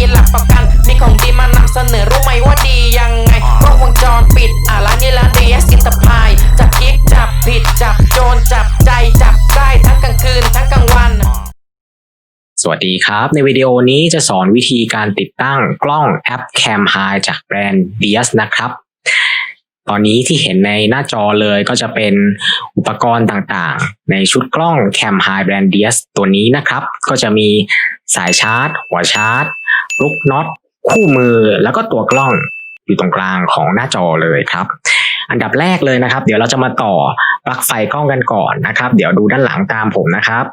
ีหลักประกัน มีของดีมานำเสนอรู้ไหมว่าดียังไงกล้องวงจรปิดอะร้านนี้ร้านเดียสอินตอร์พายจับกิ๊กจับผิดจับโจรจับใจจับได้ทั้งกลางคืนทั้งกลางวันสวัสดีครับ ในวิดีโอนี้จะสอนวิธีการติดตั้งกล้องแอป Cam High จากแบรนด์ Dias นะครับ ตอนนี้ที่เห็นในหน้าจอเลยก็จะเป็นอุปกรณ์ต่างๆ ในชุดกล้อง Cam High แบรนด์ Dias ตัวนี้นะครับ ก็จะมีสายชาร์จ หัวชาร์จ ลูกน็อตคู่มือแล้วก็ตัวกล้องอยู่ตรงกลางของหน้าจอเลยครับ อันดับแรกเลยนะครับ เดี๋ยวเราจะมาต่อปลั๊กไฟกล้องกันก่อนนะครับ เดี๋ยวดูด้านหลังตามผมนะครับ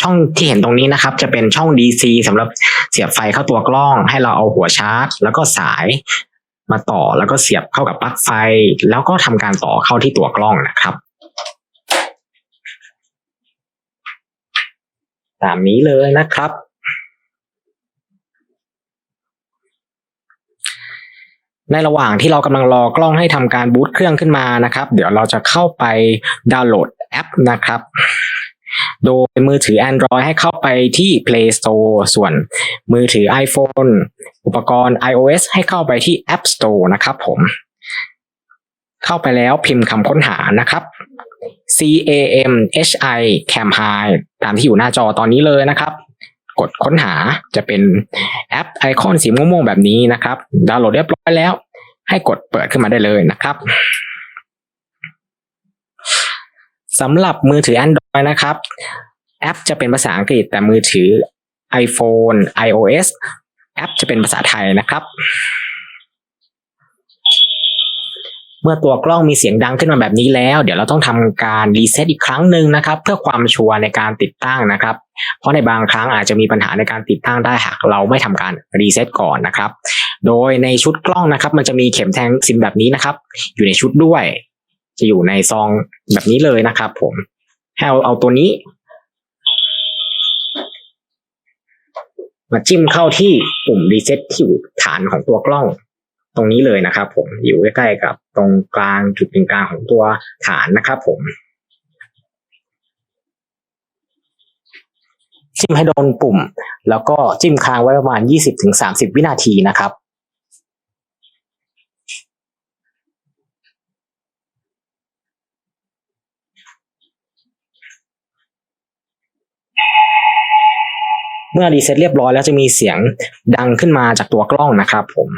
ช่องที่เห็นตรงนี้นะครับ จะเป็นช่อง DC สำหรับเสียบไฟเข้าตัวกล้อง ให้เราเอาหัวชาร์จ แล้วก็สายมาต่อแล้วก็เสียบเข้ากับปลั๊กไฟ แล้วก็ทำการต่อเข้าที่ตัวกล้องนะครับ ตามนี้เลยนะครับ ในระหว่างที่เรากำลังรอกล้องให้ทำการบูตเครื่องขึ้นมานะครับ เดี๋ยวเราจะเข้าไปดาวน์โหลดแอปนะครับ โดยมือถือ Android ให้เข้าไปที่ Play Store ส่วนมือถือ iPhone อุปกรณ์ iOS ให้เข้าไปที่ App Store นะครับผม เข้าไปแล้วพิมพ์คำค้นหานะครับ C A M H I Cam High ตามที่อยู่หน้าจอตอนนี้เลยนะครับ กดค้นหาจะเป็นแอปไอคอนสีม่วงๆแบบนี้นะครับดาวน์โหลดเรียบร้อยแล้ว ให้กดเปิดขึ้นมาได้เลยนะครับสำหรับมือถือ Android นะครับ แอปจะเป็นภาษาอังกฤษแต่มือถือ iPhone iOS แอปจะเป็นภาษาไทยนะครับ เมื่อตัวกล้องมีเสียงดังขึ้นมาแบบนี้แล้ว เดี๋ยวเราต้องทำการรีเซ็ตอีกครั้งหนึ่งนะครับ เพื่อความชัวร์ในการติดตั้งนะครับ เพราะในบางครั้งอาจจะมีปัญหาในการติดตั้งได้หากเราไม่ทำการรีเซ็ตก่อนนะครับ โดยในชุดกล้องนะครับ มันจะมีเข็มแทงซิมแบบนี้นะครับ อยู่ในชุดด้วย จะอยู่ในซองแบบนี้เลยนะครับ ผมให้เอาเอาตัวนี้ มาจิ้มเข้าที่ปุ่มรีเซ็ตที่อยู่ฐานของตัวกล้อง ตรงนี้เลยนะครับผมอยู่ใกล้ๆกับตรงกลางจุดกึ่งกลางของตัวฐานนะครับผมจิ้มให้โดนปุ่ม แล้วก็จิ้มค้างไว้ประมาณ 20-30 วินาทีนะครับเมื่อรีเซ็ตเรียบร้อยแล้วจะมีเสียงดังขึ้นมาจากตัวกล้องนะครับผม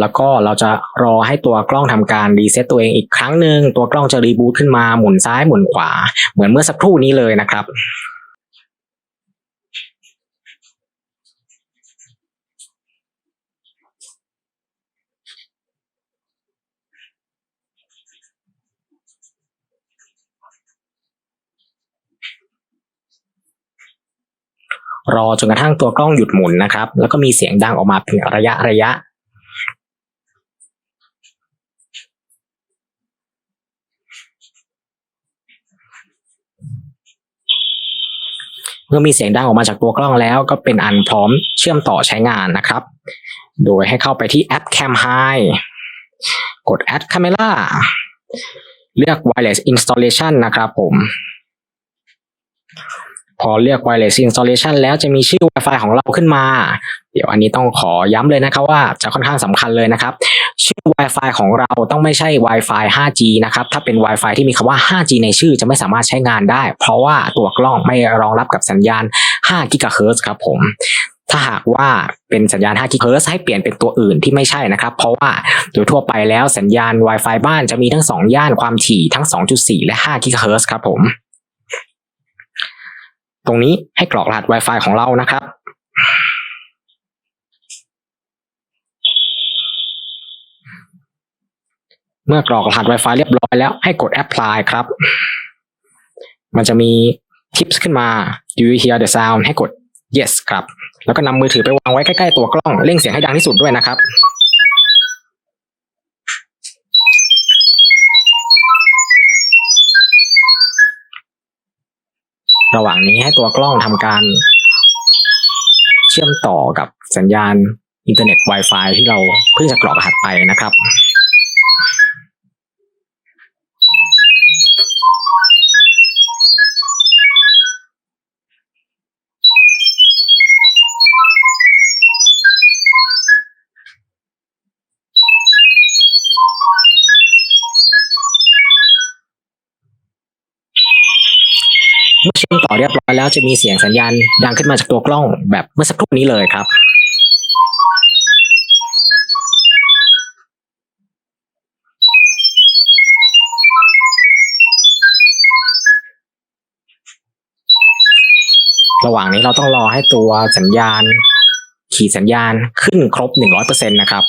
แล้วก็เราจะรอให้ตัวกล้องทำการรีเซ็ตตัวเองอีกครั้งหนึ่งตัวกล้องจะรีบูตขึ้นมาหมุนซ้ายหมุนขวา เหมือนเมื่อสักครู่นี้เลยนะครับรอจนกระทั่งตัวกล้องหยุดหมุนนะครับ แล้วก็มีเสียงดังออกมาเป็นระยะระยะ เมื่อมีเสียงดังออกมาจากตัวกล้องแล้วก็เป็นอันพร้อมเชื่อมต่อใช้งานนะครับ โดยให้เข้าไปที่แอป Cam High กด Add Camera เลือก Wireless Installation นะครับผม พอเลือก Wireless Installation แล้วจะมีชื่อ Wi-Fi ของเราขึ้นมา เดี๋ยวอันนี้ต้องขอย้ำเลยนะครับว่าจะค่อนข้างสำคัญเลยนะครับ ชื่อ Wi-Fi ของเราต้องไม่ใช่ Wi-Fi 5G นะครับ ถ้าเป็น Wi-Fi ที่มีคำว่า 5G ในชื่อจะไม่สามารถใช้งานได้ เพราะว่าตัวกล้องไม่รองรับกับสัญญาณ5 GHz ครับผมถ้าหากว่าเป็นสัญญาณ 5 GHz ให้เปลี่ยนเป็นตัวอื่นที่ไม่ใช่นะครับ เพราะว่าโดยทั่วไปแล้วสัญญาณ Wi-Fi บ้านจะมีทั้ง 2 ย่านความถี่ทั้ง 2.4 และ 5 GHz ครับผม ตรงนี้ให้กรอกรหัส Wi-Fi ของเรานะครับ เมื่อกรอกรหัส Wi-Fi เรียบร้อยแล้วให้กด Apply ครับ มันจะมีทิปส์ขึ้นมา Do you hear the sound ให้กด Yes ครับ แล้วก็นำมือถือไปวางไว้ใกล้ ๆ ตัวกล้อง เร่งเสียงให้ดังที่สุดด้วยนะครับ ระหว่างนี้ให้ตัวกล้องทำการ เชื่อมต่อกับสัญญาณอินเทอร์เน็ต Wi-Fi ที่เราเพิ่งจะกรอกรหัสไปนะครับ แล้วจะมีเสียงสัญญาณดังขึ้นมาจากตัวกล้องแบบเมื่อสักครู่นี้เลยครับ ระหว่างนี้เราต้องรอให้ตัวสัญญาณ ขีดสัญญาณขึ้นครบ 100%นะครับ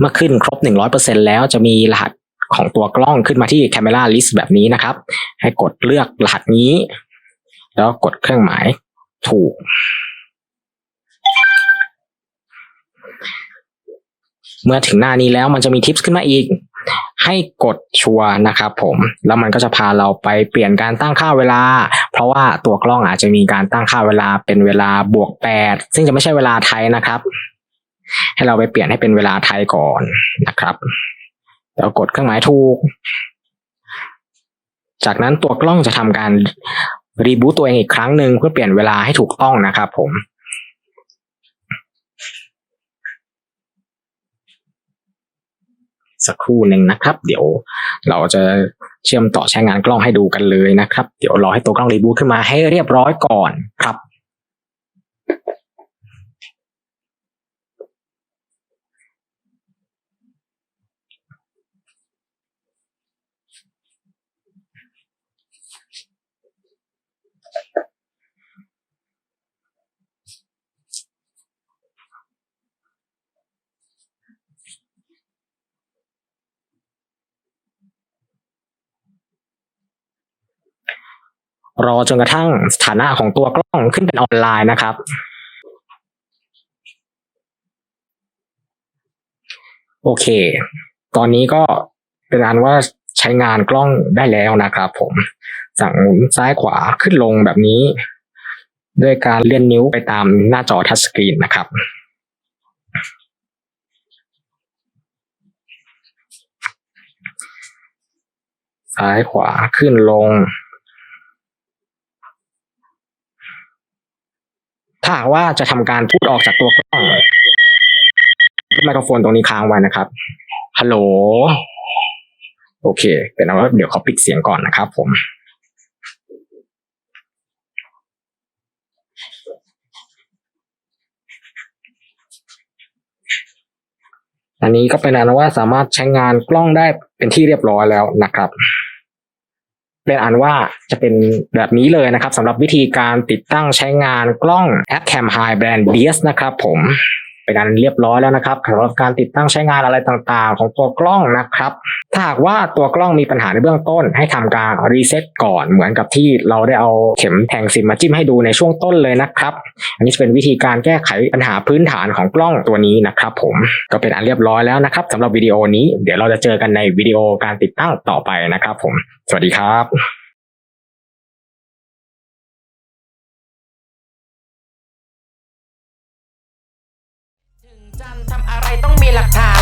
เมื่อขึ้นครบ 100%แล้วจะมีรหัสของตัวกล้องขึ้นมาที่ Camera List แบบนี้นะครับ ให้กดเลือกรหัสนี้ แล้วกดเครื่องหมายถูก เมื่อถึงหน้านี้แล้วมันจะมีทิปส์ขึ้นมาอีก ให้กดชัวนะครับผม แล้วมันก็จะพาเราไปเปลี่ยนการตั้งค่าเวลา เพราะว่าตัวกล้องอาจจะมีการตั้งค่าเวลาเป็นเวลาบวกแปดซึ่งจะไม่ใช่เวลาไทยนะครับ ให้เราไปเปลี่ยนให้เป็นเวลาไทยก่อนนะครับแล้วกดเครื่องหมายถูก จากนั้นตัวกล้องจะทำการรีบูตตัวเองอีกครั้งหนึ่งเพื่อเปลี่ยนเวลาให้ถูกต้องนะครับผมสักครู่หนึ่งนะครับ เดี๋ยวเราจะเชื่อมต่อใช้งานกล้องให้ดูกันเลยนะครับ เดี๋ยวรอให้ตัวกล้องรีบูตขึ้นมาให้เรียบร้อยก่อนครับ รอจนกระทั่งสถานะของตัวกล้องขึ้นเป็นออนไลน์นะครับ โอเค ตอนนี้ก็เป็นอันว่าใช้งานกล้องได้แล้วนะครับผม สั่งหมุนซ้ายขวาขึ้นลงแบบนี้ ด้วยการเลื่อนนิ้วไปตามหน้าจอทัชสกรีนนะครับซ้ายขวาขึ้นลง ถ้าหากว่าจะทำการพูดออกจากตัวกล้องไมโครโฟนตรงนี้ค้างไว้นะครับ ฮัลโหล โอเค เป็นเอาว่าเดี๋ยวเขาปิดเสียงก่อนนะครับผมอันนี้ก็เป็นอันว่าสามารถใช้งานกล้องได้เป็นที่เรียบร้อยแล้วนะครับ เป็นอันว่าจะเป็นแบบนี้เลยนะครับสำหรับวิธีการติดตั้งใช้งานกล้องแอป Cam High Brand DS นะครับผม เป็นอันเรียบร้อยแล้วนะครับสำหรับการติดตั้งใช้งานอะไรต่างๆ ของตัวกล้องนะครับ ถ้าหากว่าตัวกล้องมีปัญหาในเบื้องต้น ให้ทำการรีเซ็ตก่อนเหมือนกับที่เราได้เอาเข็มแทงซิมมาจิ้มให้ดูในช่วงต้นเลยนะครับ อันนี้จะเป็นวิธีการแก้ไขปัญหาพื้นฐานของกล้องตัวนี้นะครับผมก็เป็นอันเรียบร้อยแล้วนะครับสำหรับวิดีโอนี้เดี๋ยวเราจะเจอกันในวิดีโอการติดตั้งต่อไปนะครับผม สวัสดีครับ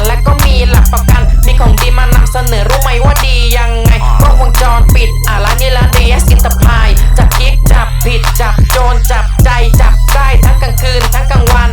และก็มีหลักประกัน มีของดีมานำเสนอรู้ไหมว่าดียังไงกล้องวงจรปิดอะรานนี้ร้านเดสกินตะพายจับคิกจับผิดจับโจรจับใจจับได้ทั้งกลางคืนทั้งกลางวัน